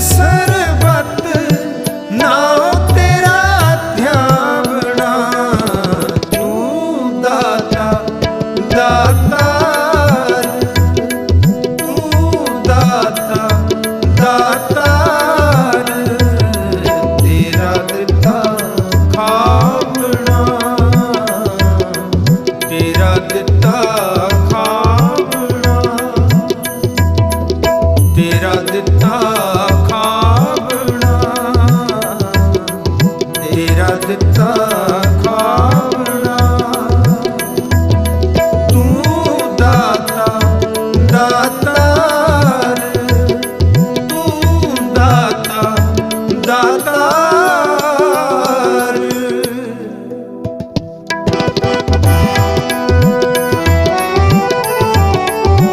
ਸਰਬਤ ਨਾਉ ਤੇਰਾ ਧਿਆਵਣਾ ਤੂੰ ਦਾਤਾ ਦਾਤਾਰ ਤੂੰ ਦਾਤਾ ਦਾਤਾਰ ਤੇਰਾ ਦਿੱਤਾ ਖਾਵਣਾ ਦਿੱਤਾ ਦਿੱਤਾ ਤੂੰ ਦਾਤਾ ਦਾਤਾਰ ਤੂੰ ਦਾਤਾ ਦਾਤਾ